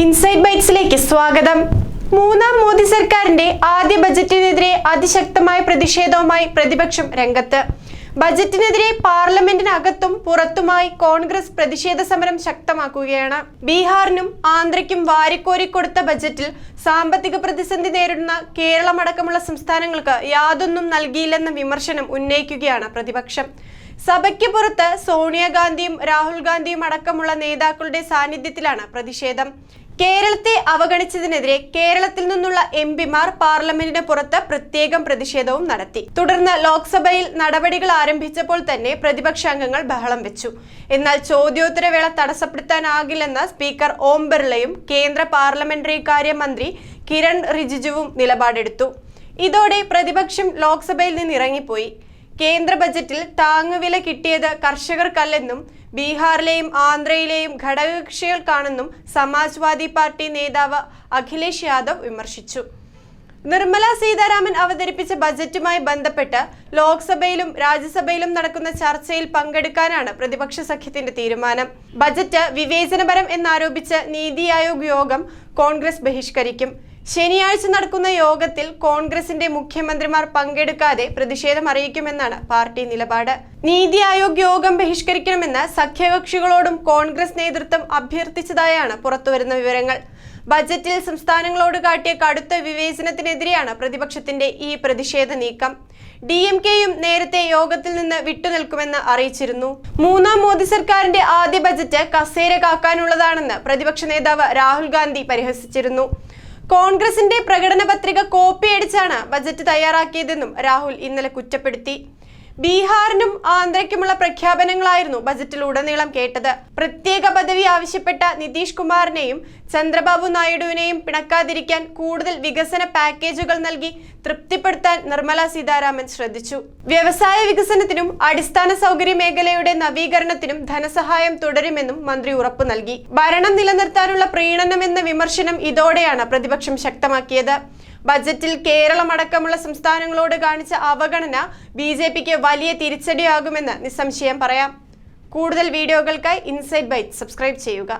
Inside ബൈറ്റ്സിലേക്ക് സ്വാഗതം. മൂന്നാം മോദി സർക്കാരിന്റെ ആദ്യ ബജറ്റിനെതിരെ അതിശക്തമായ പ്രതിഷേധവുമായി പ്രതിപക്ഷം രംഗത്ത്. ബജറ്റിനെതിരെ പാർലമെന്റിനകത്തും പുറത്തുമായി കോൺഗ്രസ് പ്രതിഷേധ സമരം ശക്തമാക്കുകയാണ്. ബീഹാറിനും ആന്ധ്രയ്ക്കും വാരിക്കോരി കൊടുത്ത ബജറ്റിൽ സാമ്പത്തിക പ്രതിസന്ധി നേരിടുന്ന കേരളമടക്കമുള്ള സംസ്ഥാനങ്ങൾക്ക് യാതൊന്നും നൽകിയില്ലെന്ന വിമർശനം ഉന്നയിക്കുകയാണ് പ്രതിപക്ഷം. സഭയ്ക്ക് പുറത്ത് സോണിയാഗാന്ധിയും രാഹുൽ ഗാന്ധിയും അടക്കമുള്ള നേതാക്കളുടെ സാന്നിധ്യത്തിലാണ് പ്രതിഷേധം. കേരളത്തെ അവഗണിച്ചതിനെതിരെ കേരളത്തിൽ നിന്നുള്ള എം പിമാർ പാർലമെന്റിന് പുറത്ത് പ്രത്യേകം പ്രതിഷേധവും നടത്തി. തുടർന്ന് ലോക്സഭയിൽ നടപടികൾ ആരംഭിച്ചപ്പോൾ തന്നെ പ്രതിപക്ഷാംഗങ്ങൾ ബഹളം വെച്ചു. എന്നാൽ ചോദ്യോത്തരവേള തടസ്സപ്പെടുത്താനാകില്ലെന്ന് സ്പീക്കർ ഓം ബിർളയും കേന്ദ്ര പാർലമെന്ററി കാര്യമന്ത്രി കിരൺ റിജിജുവും നിലപാടെടുത്തു. ഇതോടെ പ്രതിപക്ഷം ലോക്സഭയിൽ നിന്ന് ഇറങ്ങിപ്പോയി കേന്ദ്ര ബജറ്റിൽ താങ്ങുവില കിട്ടിയത് കർഷകർക്കല്ലെന്നും ബീഹാറിലെയും ആന്ധ്രയിലെയും ഘടകകക്ഷികൾക്കാണെന്നും സമാജ്വാദി പാർട്ടി നേതാവ് അഖിലേഷ് യാദവ് വിമർശിച്ചു. നിർമ്മല സീതാരാമൻ അവതരിപ്പിച്ച ബജറ്റുമായി ബന്ധപ്പെട്ട് ലോക്സഭയിലും രാജ്യസഭയിലും നടക്കുന്ന ചർച്ചയിൽ പങ്കെടുക്കാനാണ് പ്രതിപക്ഷ സഖ്യത്തിന്റെ തീരുമാനം. ബജറ്റ് വിവേചനപരം എന്നാരോപിച്ച് നീതി ആയോഗ് യോഗം കോൺഗ്രസ് ബഹിഷ്കരിക്കും. ശനിയാഴ്ച നടക്കുന്ന യോഗത്തിൽ കോൺഗ്രസിന്റെ മുഖ്യമന്ത്രിമാർ പങ്കെടുക്കാതെ പ്രതിഷേധം അറിയിക്കുമെന്നാണ് പാർട്ടി നിലപാട്. നീതി ആയോഗ് യോഗം ബഹിഷ്കരിക്കണമെന്ന് സഖ്യകക്ഷികളോടും കോൺഗ്രസ് നേതൃത്വം അഭ്യർത്ഥിച്ചതായാണ് പുറത്തുവരുന്ന വിവരങ്ങൾ. ബജറ്റിൽ സംസ്ഥാനങ്ങളോട് കാട്ടിയ കടുത്ത വിവേചനത്തിനെതിരെയാണ് പ്രതിപക്ഷത്തിന്റെ ഈ പ്രതിഷേധ നീക്കം. ഡി എം കെയും നേരത്തെ യോഗത്തിൽ നിന്ന് വിട്ടുനിൽക്കുമെന്ന് അറിയിച്ചിരുന്നു. മൂന്നാം മോദി സർക്കാരിന്റെ ആദ്യ ബജറ്റ് കസേര കാക്കാനുള്ളതാണെന്ന് പ്രതിപക്ഷ നേതാവ് രാഹുൽ ഗാന്ധി പരിഹസിച്ചിരുന്നു. കോൺഗ്രസിന്റെ പ്രകടന പത്രിക കോപ്പിയടിച്ചാണ് ബജറ്റ് തയ്യാറാക്കിയതെന്നും രാഹുൽ ഇന്നലെ കുറ്റപ്പെടുത്തി. ബീഹാറിനും ആന്ധ്രയ്ക്കുമുള്ള പ്രഖ്യാപനങ്ങളായിരുന്നു ബജറ്റിൽ ഉടനീളം കേട്ടത്. പ്രത്യേക പദവി ആവശ്യപ്പെട്ട നിതീഷ് കുമാറിനെയും ചന്ദ്രബാബു നായിഡുവിനെയും പിണക്കാതിരിക്കാൻ കൂടുതൽ വികസന പാക്കേജുകൾ നൽകി തൃപ്തിപ്പെടുത്താൻ നിർമ്മല സീതാരാമൻ ശ്രദ്ധിച്ചു. വ്യവസായ വികസനത്തിനും അടിസ്ഥാന സൗകര്യ മേഖലയുടെ നവീകരണത്തിനും ധനസഹായം തുടരുമെന്നും മന്ത്രി ഉറപ്പു നൽകി. ഭരണം നിലനിർത്താനുള്ള പ്രീണനം എന്ന വിമർശനം ഇതോടെയാണ് പ്രതിപക്ഷം ശക്തമാക്കിയത്. ബജറ്റിൽ കേരളമടക്കമുള്ള സംസ്ഥാനങ്ങളോട് കാണിച്ച അവഗണന ബി ജെ പിക്ക് വലിയ തിരിച്ചടിയാകുമെന്ന് നിസ്സംശയം പറയാം. കൂടുതൽ വീഡിയോകൾക്കായി ഇൻസൈറ്റ് ബൈറ്റ് സബ്സ്ക്രൈബ് ചെയ്യുക.